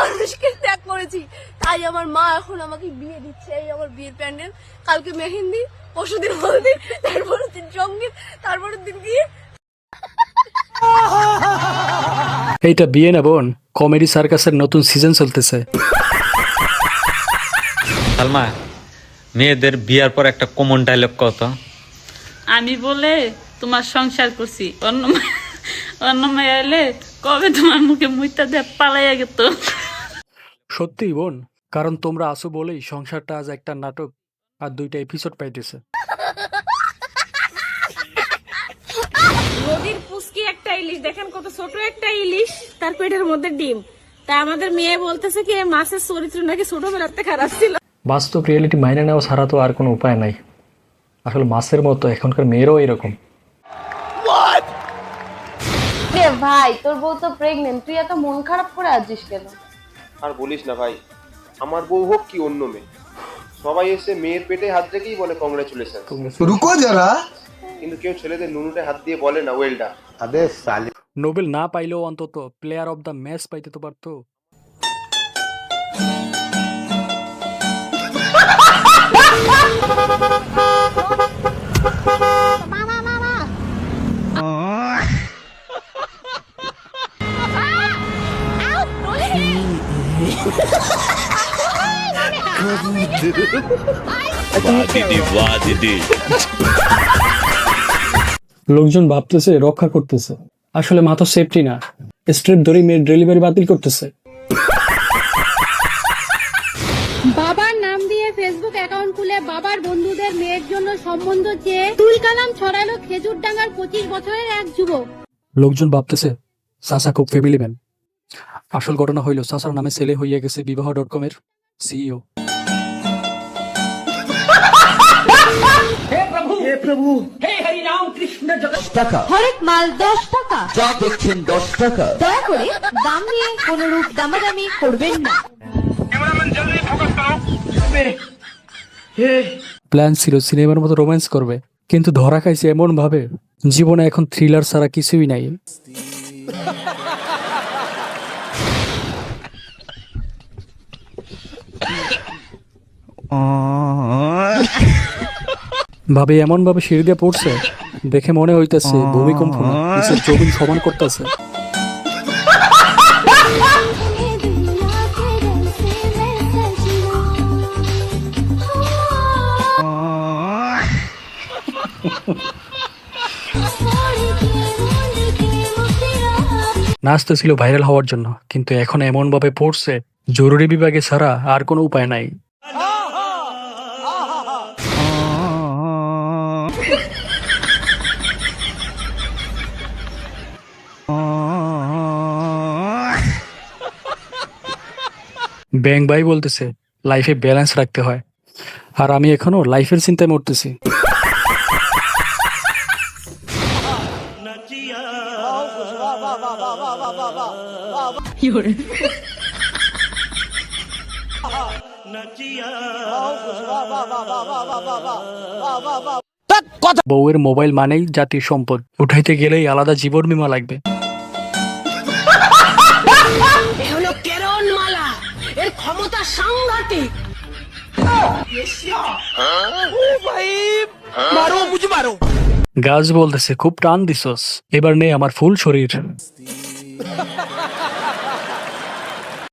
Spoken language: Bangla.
মানুষকে ত্যাগ করেছি। তাই আমার মা এখন আমাকে বিয়ে দিচ্ছে এই আমার বিয়ের প্যান্ডেল। কালকে মেহেন্দি পরশুদিন হলদি তারপরের দিন সংগীত তারপরের দিন বিয়ে। এইটা বিয়ে না বোন। কমেডি সার্কাসের নতুন সিজন চলতেছে। সালমা মেয়েদের বিয়ার পর একটা কমন ডায়লগ কত আমি বলে তোমার সংসার করছি অন্য অন্য মেয়ে এলে কবে তোমার মুখে মুইতা দিয়ে পালাইয়া গেত? সত্যি বোন কারণ তোমরা আসো বলেই সংসারটা আজ একটা নাটক আর দুইটা এপিসোড পাইতেছে। নদীর পুষ্কি একটা ইলিশ দেখেন কত ছোট একটা ইলিশ তার পেটের মধ্যে ডিম। তা আমাদের মেয়ে বলতেছে কি মাছের চরিত্র নাকি ছোটবেলাতে খারাপ ছিল? বাস্তব রিয়েলিটি মাইনে নেওয়া ছাড়া তো আর কোনো উপায় নাই। আসলে মাছের মতো এখনকার মেয়েরাও এরকম। ভাই তোর বউ তো প্রেগনেন্ট তুই এত মন খারাপ করে আছিস কেন? আর বলিস না ভাই আমার বউ হোক কি অন্য মেয়ে। সবাই এসে মেয়ের পেটে হাত রেখেই বলে কংগ্রেচুলেশন রুকো যারা। কিন্তু কেউ ছেলেদের নুনুটে হাত দিয়ে বলে না ওয়েলডা। আদে সালি। নোবেল না পাইলেও অন্তত প্লেয়ার অফ দ্য ম্যাচ পাইতে তো পারতো। লোকজন ভাবতেছে রক্ষা করতেছে। আসলে মা তো সেফটি না। স্ট্রেট ধরেই মেয়ের ডেলিভারি বাতিল করতেছে। বাবার নাম দিয়ে ফেসবুক অ্যাকাউন্ট খুলে বাবার বন্ধুদের মেয়ের জন্য সম্বন্ধ চেয়ে তুল কালাম ছড়ালো খেজুর ডাঙ্গার পঁচিশ বছরের এক যুবক। লোকজন ভাবতেছে সাসা খুব ফ্যামিলি ম্যান আসল ঘটনা হইল সাসার নামে ছেলে হইয়া গেছে বিবাহ ডট কমের সিইও হরেক মাল দশ টাকা। যা দেখছেন দশ টাকা। দয়া করে দাম নিয়ে কোনো রূপ দামাদামি করবেন না। প্ল্যান ছিল সিনেমার মতো রোম্যান্স করবে কিন্তু ধরা খাইছে এমন ভাবে জীবনে এখন থ্রিলার ছাড়া কিছুই নাই। ভাবে এমন ভাবে সিঁড়ি দিয়ে পড়ছে দেখে মনে হইতেছে ভূমিকম্প না জমিন সমান করতেছে। নাচতে ছিল ভাইরাল হওয়ার জন্য কিন্তু এখন এমন ভাবে পড়ছে জরুরি বিভাগে ছাড়া আর কোনো উপায় নাই। ব্যাংক ভাই বলতেছে লাইফে ব্যালেন্স রাখতে হয়। আর আমি এখনও লাইফের চিন্তায় মরতেছি। বউয়ের মোবাইল মানেই জাতির সম্পদ। উঠাইতে গেলেই আলাদা জীবন বিমা লাগবে। হলো কেরন মালা। এর ক্ষমতা সাংঘাতিক। গাছ বলতেছে খুব টান দিছস। এবার নে আমার ফুল শরীর।